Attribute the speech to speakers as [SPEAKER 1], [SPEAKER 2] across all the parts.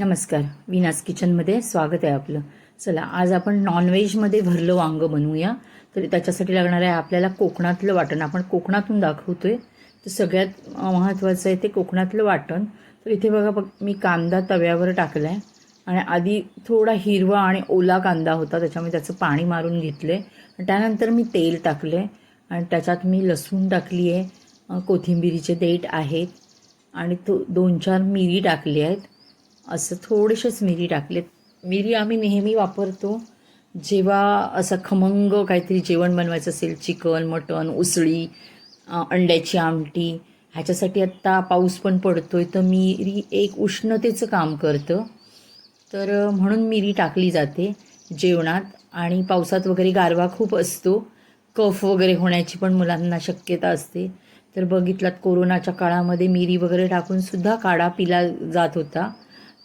[SPEAKER 1] नमस्कार. विनास किचनमध्ये स्वागत आहे आपलं. चला आज आपण नॉनव्हेजमध्ये भरलं वांगं बनवूया. तर त्याच्यासाठी लागणार आहे आपल्याला कोकणातलं वाटण. आपण कोकणातून दाखवतोय. तर सगळ्यात महत्त्वाचं आहे ते कोकणातलं वाटण. तर इथे बघा बघ मी कांदा तव्यावर टाकला आहे आणि आधी थोडा हिरवा आणि ओला कांदा होता त्याच्यामुळे त्याचं पाणी मारून घेतलं आहे त्यानंतर मी तेल टाकलं आहे आणि त्याच्यात मी लसूण टाकली आहे कोथिंबिरीचे देठ आहेत. आणि तो दोन चार मिरी टाकली आहेत. असं थोडेसेच मिरी टाकलेत. मिरी आम्ही नेहमी वापरतो. जेव्हा असं खमंग काहीतरी जेवण बनवायचं असेल चिकन मटण उसळी अंड्याची आमटी ह्याच्यासाठी आत्ता पाऊस पण पडतो आहे तर मिरी एक उष्णतेचं काम करतं. तर म्हणून मिरी टाकली जाते जेवणात. आणि पावसात वगैरे गारवा खूप असतो. कफ वगैरे होण्याची पण मुलांना शक्यता असते. तर बघितलात कोरोनाच्या काळामध्ये मिरी वगैरे टाकूनसुद्धा काढा पिला जात होता.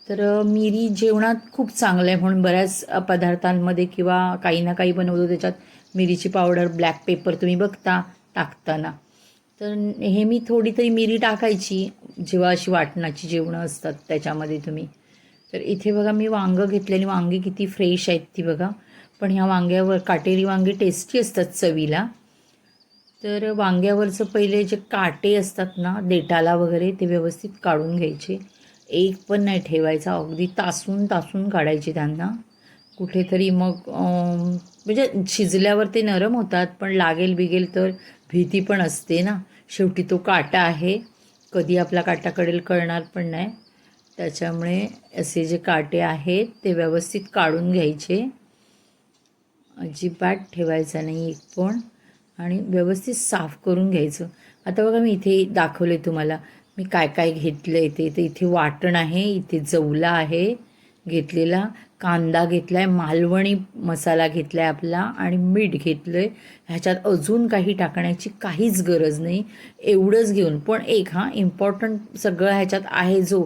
[SPEAKER 1] तर मिरी जेवणात खूप चांगलं आहे म्हणून बऱ्याच पदार्थांमध्ये किंवा काही ना काही बनवतो त्याच्यात. मिरीची पावडर ब्लॅक पेपर तुम्ही बघता टाकताना. तर नेहमी थोडी तरी मिरी टाकायची जेव्हा अशी वाटणाची जेवणं असतात त्याच्यामध्ये तुम्ही. तर इथे बघा मी वांगं घेतलेली वांगी किती फ्रेश आहेत ती बघा. पण ह्या वांग्यावर काटेरी वांगी टेस्टी असतात चवीला. तर वांग्यावरचं पहिले जे काटे असतात ना देटाला वगैरे ते व्यवस्थित काढून घ्यायचे. एक पण नाही ठेवायचा. अगदी तासून तासून काढायची त्यांना. कुठेतरी मग म्हणजे शिजल्यावर ते नरम होतात पण लागेल बिगेल तर भीती पण असते ना. शेवटी तो काटा आहे. कधी आपला काटा कडेल कळणार पण नाही. त्याच्यामुळे असे जे काटे आहेत ते व्यवस्थित काढून घ्यायचे. अजिबात ठेवायचा नाही एक पण. आणि व्यवस्थित साफ करून घ्यायचं. आता बघा मी इथे दाखवले तुम्हाला. मी काय काय घेतलं आहे ते तर इथे वाटण आहे इथे जवला आहे घेतलेला कांदा घेतला आहे मालवणी मसाला घेतला आहे आपला आणि मीठ घेतलं आहे ह्याच्यात अजून काही टाकण्याची काहीच गरज नाही एवढंच घेऊन. पण एक हा इम्पॉर्टंट सगळं ह्याच्यात आहे जो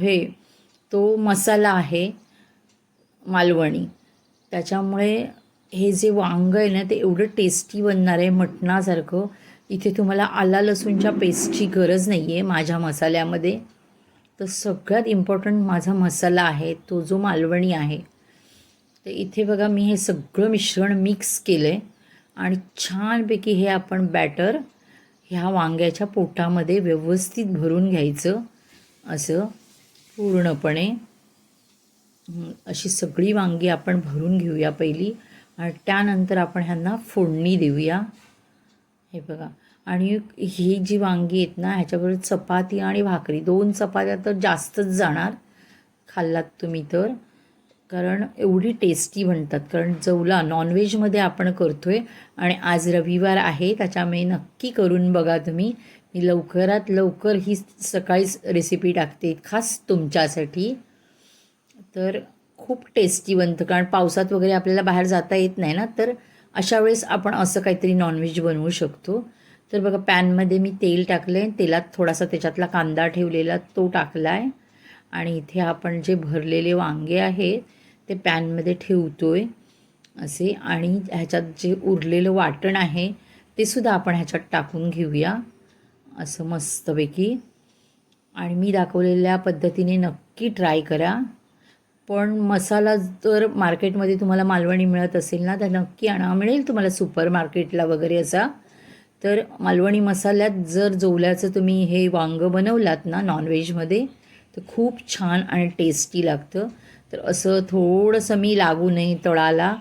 [SPEAKER 1] हे तो मसाला आहे मालवणी. त्याच्यामुळे हे जे वांग आहे ना ते एवढं टेस्टी बनणार आहे मटणासारखं. इथे तुम्हाला आला लसूणच्या पेस्टची गरज नाही आहे माझ्या मसाल्यामध्ये. तर सगळ्यात इम्पॉर्टंट माझा मसाला आहे तो जो मालवणी आहे. तर इथे बघा मी हे सगळं मिश्रण मिक्स केलं आहे आणि छानपैकी हे आपण बॅटर ह्या वांग्याच्या पोटामध्ये व्यवस्थित भरून घ्यायचं. असं पूर्णपणे. अशी सगळी वांगी आपण भरून घेऊया पहिली. आणि त्यानंतर आपण ह्यांना फोडणी देऊया. हे बघा. आणि ही जी वांगी आहेत ना ह्याच्याबरोबर चपाती आणि भाकरी दोन चपात्या तर जास्तच जाणार खाल्लात तुम्ही तर. कारण एवढी टेस्टी म्हणतात कारण जवला नॉनव्हेजमध्ये आपण करतो आहे आणि आज रविवार आहे त्याच्यामुळे नक्की करून बघा तुम्ही. मी लवकरात लवकर ही सकाळीच रेसिपी टाकते खास तुमच्यासाठी. तर खूप टेस्टी बनतं. कारण पावसात वगैरे आपल्याला बाहेर जाता येत नाही ना तर अशा वेळेस आपण असं काहीतरी नॉनव्हेज बनवू शकतो. तर बघा पॅनमध्ये मी तेल टाकलं आहे तेलात थोडासा त्याच्यातला कांदा ठेवलेला तो टाकला आहे आणि इथे आपण जे भरलेले वांगे आहेत ते पॅनमध्ये ठेवतो आहे असे. आणि ह्याच्यात जे उरलेलं वाटण आहे ते सुद्धा आपण ह्याच्यात टाकून घेऊया. असं मस्तपैकी. आणि मी दाखवलेल्या पद्धतीने नक्की ट्राय करा. पण मसाला जर मार्केटमध्ये तुम्हाला मालवणी मिळत असेल ना तर नक्की आणा. मिळेल तुम्हाला सुपर मार्केटला वगैरे असा. तर मालवणी मसाल्यात जर जोल्याचं तुम्ही हे वांगं बनवलात ना नॉनव्हेजमध्ये तर खूप छान आणि टेस्टी लागतं. तर असं थोडंसं मी लागू नये तळाला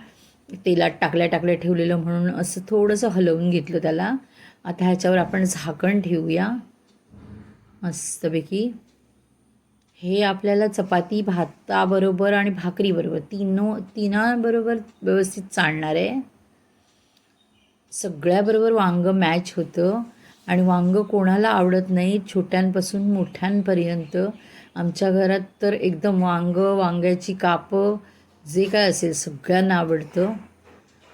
[SPEAKER 1] तेलात टाकल्या टाकल्या ठेवलेलं म्हणून असं थोडंसं हलवून घेतलं त्याला. आता ह्याच्यावर आपण झाकण ठेवूया. मस्तपैकी. हे आपल्याला चपाती भाताबरोबर आणि भाकरीबरोबर तीनो तिनाबरोबर व्यवस्थित चालणार आहे. सगळ्याबरोबर वांगं मॅच होतं. आणि वांगं कोणाला आवडत नाही छोट्यांपासून मोठ्यांपर्यंत. आमच्या घरात तर एकदम वांगं वांग्याची कापं जे काय असेल सगळ्यांना आवडतं.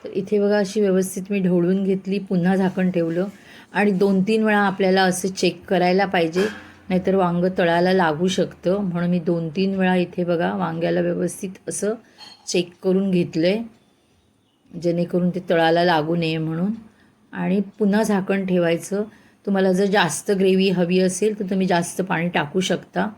[SPEAKER 1] तर इथे बघा अशी व्यवस्थित मी ढवळून घेतली पुन्हा झाकण ठेवलं. आणि दोन तीन वेळा आपल्याला असं चेक करायला पाहिजे नाहीतर वांगं तळाला लागू शकतं. म्हणून मी दोन तीन वेळा इथे बघा वांग्याला व्यवस्थित असं चेक करून घेतलं आहे जेणेकरून ते तळाला लागू नये म्हणून. आणि पुन्हा झाकण ठेवायचं. तुम्हाला जर जास्त ग्रेव्ही हवी असेल तर तुम्ही जास्त पाणी टाकू शकता.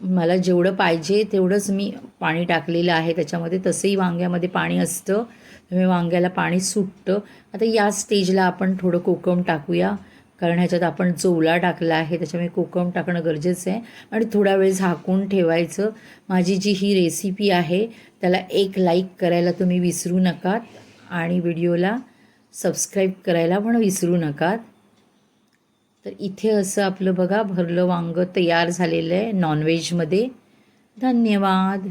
[SPEAKER 1] मला जेवढं पाहिजे तेवढंच मी पाणी टाकलेलं आहे त्याच्यामध्ये. तसंही वांग्यामध्ये पाणी असतं. त्यामुळे वांग्याला पाणी सुटतं. आता या स्टेजला आपण थोडं कोकम टाकूया. कारण ह्याच्यात आपण चोला टाकला आहे त्याच्यामुळे कोकम टाकणं गरजेचं आहे. आणि थोडा वेळ झाकून ठेवायचं. माझी जी ही रेसिपी आहे त्याला एक लाईक करायला तुम्ही विसरू नका. आणि व्हिडिओला सबस्क्राईब करायला पण विसरू नका तर इथे असं आपलं बघा भरलं वांगं तयार झालेलं आहे नॉनव्हेजमध्ये. धन्यवाद.